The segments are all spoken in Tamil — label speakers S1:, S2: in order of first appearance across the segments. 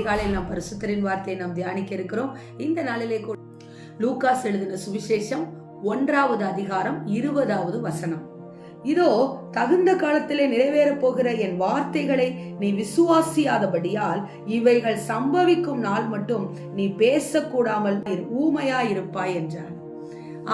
S1: அதிகாலையில் நாம் பரிசுத்தரின் வார்த்தையை நாம் தியானிக்க இருக்கிறோம் இந்த நாளிலே கூட லூகாஸ் எழுதின சுவிசேஷம் ஒன்றாவது அதிகாரம் இருபதாவது வசனம் இதோ தகுந்த காலத்திலே நிறைவேறப் போகிற என் வார்த்தைகளை நீ விசுவாசியாதபடியால் இவைகள் சம்பவிக்கும் நாள் மட்டும் நீ பேசக்கூடாமல் ஊமையா இருப்பாய் என்றார்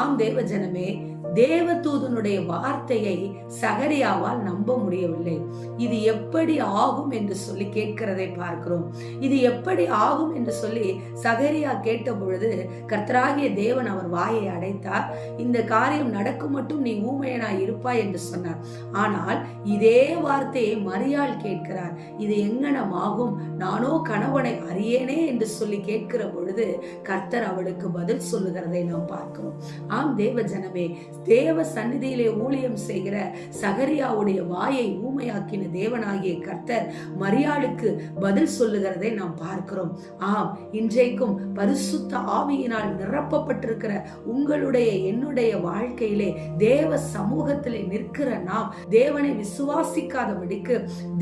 S2: ஆம் தேவ ஜனமே தேவதூதனுடைய வார்த்தையை சகரியாவால் நம்ப முடியவில்லை இது எப்படி ஆகும் என்று சொல்லி கேட்கிறதை பார்க்கிறோம் இது எப்படி ஆகும் என்று சொல்லி சகரியா கேட்ட பொழுது கர்த்தராகிய தேவன் அவர் வாயை அடைத்தார் இந்த காரியம் நடக்கும் மட்டும் நீ ஊமையனா இருப்பாய் என்று சொன்னார் ஆனால் இதே வார்த்தையை மரியாள் கேட்கிறார் இது எங்கனம் ஆகும் நானோ கணவனை அறியேனே என்று சொல்லி கேட்கிற பொழுது கர்த்தர் அவளுக்கு பதில் சொல்லுகிறதை நாம் பார்க்கிறோம் ஆம் தேவ ஜனமே தேவ சந்நிதியிலே ஊழியம் செய்கிற சகரியாவுடைய வாயை ஊமையாக்கின தேவனாகிய கர்த்தர் மரியாளுக்கு பதில் சொல்லுகிறதை நாம் பார்க்கிறோம் ஆம் இன்றைக்கும் பரிசுத்த ஆவியினால் நிரப்பப்பட்டிருக்கிற உங்களுடைய என்னுடைய வாழ்க்கையிலே தேவ சமூகத்திலே நிற்கிற நாம் தேவனை விசுவாசிக்காதபடிக்கு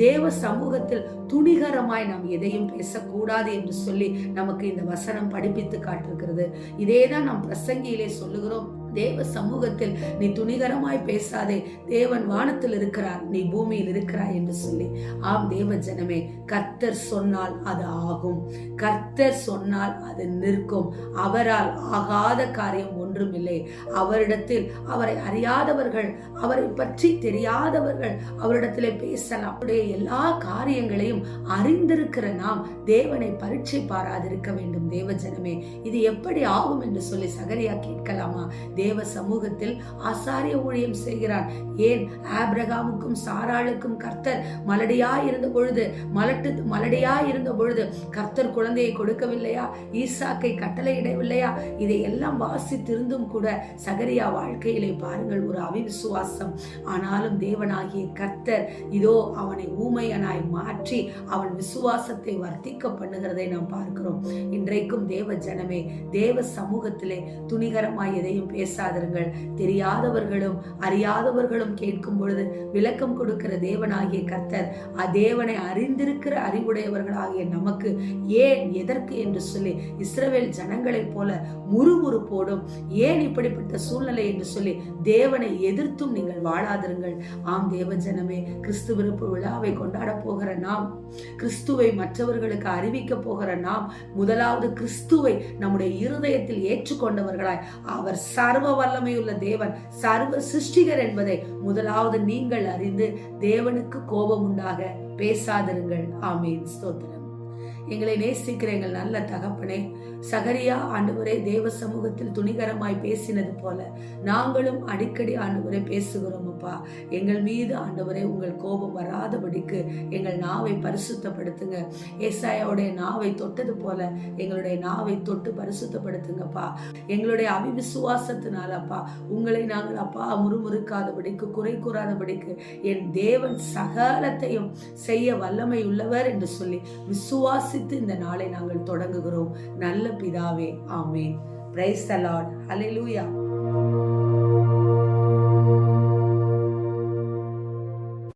S2: தேவ சமூகத்தில் துணிகரமாய் நாம் எதையும் பேசக்கூடாது என்று சொல்லி நமக்கு இந்த வசனம் படிப்பித்து காட்டிருக்கிறது இதேதான் நாம் பிரசங்கியிலே சொல்லுகிறோம் தேவ சமூகத்தில் நீ துணிகரமாய் பேசாதே தேவன் வானத்தில் இருக்கிறார் நீ பூமியில் இருக்கிறாய் என்று சொல்லி ஆம் தேவ ஜனமே கர்த்தர் சொன்னால் அது ஆகும் கர்த்தர் சொன்னால் அது நிற்கும் அவரால் ஆகாத காரியம் ஒன்றும் இல்லை அவரிடத்தில் அவரை அறியாதவர்கள் அவரை பற்றி தெரியாதவர்கள் அவரிடத்திலே பேசலாம் அப்படியே எல்லா காரியங்களையும் அறிந்திருக்கிற நாம் தேவனை பரீட்சை பாராதிருக்க வேண்டும் தேவ ஜனமே இது எப்படி ஆகும் என்று சொல்லி சகரியா கேட்கலாமா தேவ சமூகத்தில் ஆசாரிய ஊழியம் செய்கிறான் ஏன் ஆப்ரகாமுக்கும் சாராளுக்கும் கர்த்தர் மலடியா இருந்த பொழுது மலட்டு மலடியா இருந்த பொழுது கர்த்தர் குழந்தையை கொடுக்கவில்லையா ஈசாக்கை கட்டளையிடவில்லையா இதையெல்லாம் வாசித்திருந்தும் கூட சகரியா வாழ்க்கையிலே பாருங்கள் ஒரு அவிவிசுவாசம் ஆனாலும் தேவனாகிய கர்த்தர் இதோ அவனை ஊமையனாய் மாற்றி அவன் விசுவாசத்தை வர்த்திக்க பண்ணுகிறதை நாம் பார்க்கிறோம் இன்றைக்கும் தேவ ஜனமே தேவ சமூகத்திலே துணிகரமாய் எதையும் பேச பேசாதிருங்கள் தெரியாதவர்களும் அறியாதவர்களும் கேட்கும் பொழுது விளக்கம் கொடுக்கிற தேவனாகிய கர்த்தர் அதேவனை அறிந்திருக்கிற அறிவுடையவர்களாகிய நமக்கு ஏன் எதற்கு என்று சொல்லி இஸ்ரவேல் ஜனங்களைப் போல முறுமுறுப்போடும் ஏன் இப்படிப்பட்ட சூழ்நிலை என்று சொல்லி தேவனை எதிர்த்தும் நீங்கள் வாழாதிருங்கள் ஆம் தேவ ஜனமே கிறிஸ்து விருப்பு விழாவை கொண்டாட போகிற நாம் கிறிஸ்துவை மற்றவர்களுக்கு அறிவிக்க போகிற நாம் முதலாவது கிறிஸ்துவை நம்முடைய இருதயத்தில் ஏற்றுக்கொண்டவர்களாய் அவர் சர்வ சர்வ வல்லமையுள்ள தேவன் சர்வ சிருஷ்டிகர் என்பதை முதலாவது நீங்கள் அறிந்து தேவனுக்கு கோபம் உண்டாக பேசாதிருங்கள் ஆமீன் ஸ்தோத்திரம்
S3: எங்களை நேசிக்கிற எங்கள் நல்ல தகப்பனே சகரியா ஆண்டவரே தேவ சமூகத்தில் துணிகரமாய் பேசினது போல நாங்களும் அடிக்கடி ஆண்டவரை பேசுகிறோமப்பா எங்கள் மீது ஆண்டவரே உங்கள் கோபம் வராதபடிக்கு எங்கள் நாவை பரிசுத்தப்படுத்துங்க ஏசாயாவுடைய நாவை தொட்டது போல எங்களுடைய நாவை தொட்டு பரிசுத்தப்படுத்துங்கப்பா எங்களுடைய அபிவிசுவாசத்தினாலப்பா உங்களை நாங்கள் அப்பா முறுமுறுக்காதபடிக்கு குறை கூறாதபடிக்கு என் தேவன் சகலத்தையும் செய்ய வல்லமை உள்ளவர் என்று சொல்லி விசுவாச வாசித்து இந்த நாளை நாங்கள் தொடங்குகிறோம் நல்ல பிதாவே ஆமேன் பிரைஸ் தலாட் ஹலெலூயா